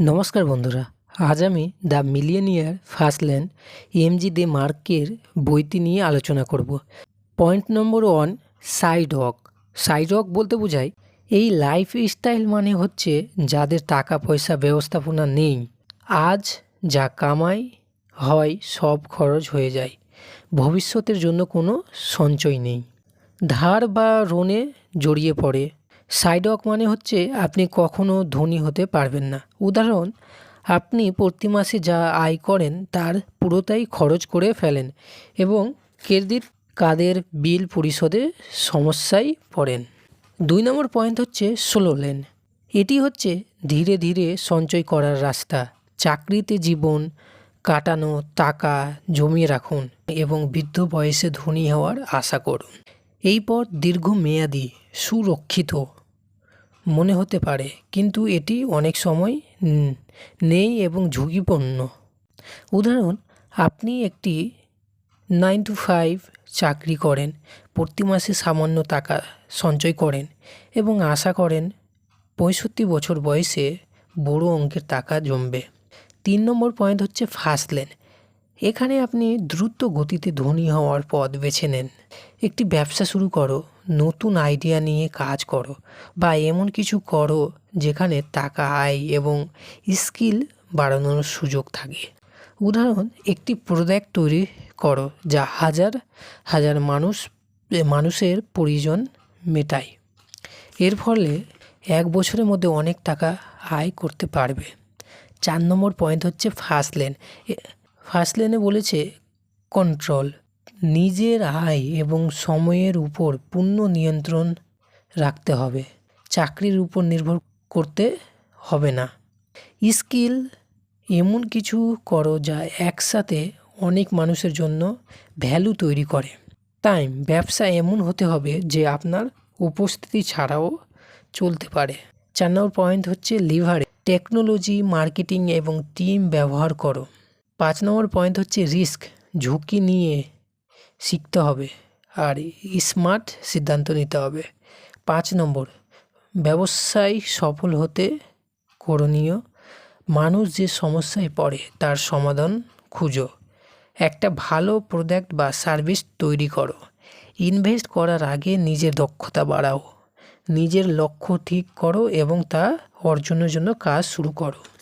নমস্কার বন্ধুরা, আজ আমি দ্য মিলিয়নিয়ার ফার্স্টল্যান্ড এমজি দে মার্কের বইটি নিয়ে আলোচনা করব। Point number one, side walk. Side walk বলতে বোঝায়, এই লাইফ স্টাইল মানে হচ্ছে যাদের টাকা, পয়সা, ব্যবস্থাপনা নেই। আজ যা কামাই হয়, সব খরচ হয়ে যায়। ভবিষ্যতের জন্য কোনো সঞ্চয় নেই। ধার বা ঋণে জড়িয়ে পড়ে। সাইডওয়াক মানে হচ্ছে আপনি কখনো ধনী হতে পারবেন না। উদাহরণ, আপনি প্রতি মাসে যা আয় করেন তার পুরোটাই খরচ করে ফেলেন এবং ক্রেডিট কার্ডের বিল পরিশোধে সমস্যায় পড়েন। দুই নম্বর পয়েন্ট হচ্ছে স্লো লেন। এটি হচ্ছে ধীরে ধীরে সঞ্চয় করার রাস্তা। চাকরিতে জীবন, কাটানো টাকা জমিয়ে রাখুন এবং বৃদ্ধ বয়সে ধনী হওয়ার আশা করুন। এই পথ দীর্ঘমেয়াদী, সুরক্ষিত মনে হতে পারে, কিন্তু এটি অনেক সময় নেই এবং ঝুঁকিপূর্ণ। উদাহরণ, আপনি একটি নাইন টু ফাইভ চাকরি করেন, প্রতি মাসে সামান্য টাকা সঞ্চয় করেন এবং আশা করেন পঁয়ষট্টি বছর বয়সে বড় অঙ্কের টাকা জমবে। তিন নম্বর পয়েন্ট হচ্ছে ফার্স্ট লেন এখানে আপনি দ্রুত গতিতে ধনী হওয়ার পথ বেছে নেন। একটি ব্যবসা শুরু করো, নতুন আইডিয়া নিয়ে কাজ করো, বা এমন কিছু করো যেখানে টাকা, আয় এবং স্কিল বাড়ানোর সুযোগ থাকে। উদাহরণ, একটি প্রোডাক্ট তৈরি করো যা হাজার হাজার মানুষ, মানুষের প্রয়োজন মেটায়। এর ফলে এক বছরের মধ্যে অনেক টাকা আয় করতে পারবে। চার নম্বর পয়েন্ট হচ্ছে ফার্স্ট লেন ফার্স্ট লেনে বলেছে, কন্ট্রোল, নিজের আয় এবং সময়ের উপর পূর্ণ নিয়ন্ত্রণ রাখতে হবে। চাকরির উপর নির্ভর করতে হবে না। স্কিল এমন কিছু করো যা একসাথে অনেক মানুষের জন্য ভ্যালু তৈরি করে। টাইম, ব্যবসা এমন হতে হবে যে আপনার উপস্থিতি ছাড়াও চলতে পারে। চার নম্বর পয়েন্ট হচ্ছে লিভারে। টেকনোলজি, মার্কেটিং এবং টিম ব্যবহার করো। পাঁচ নম্বর পয়েন্ট হচ্ছে রিস্ক ঝুঁকি নিয়ে শিখতে হবে আর স্মার্ট সিদ্ধান্ত নিতে হবে। পাঁচ নম্বর, ব্যবসায় সফল হতে করণীয়, মানুষ যে সমস্যায় পড়ে তার সমাধান খুঁজো। একটা ভালো প্রোডাক্ট বা সার্ভিস তৈরি করো। ইনভেস্ট করার আগে নিজের দক্ষতা বাড়াও। নিজের লক্ষ্য ঠিক করো এবং তা অর্জনের জন্য কাজ শুরু করো।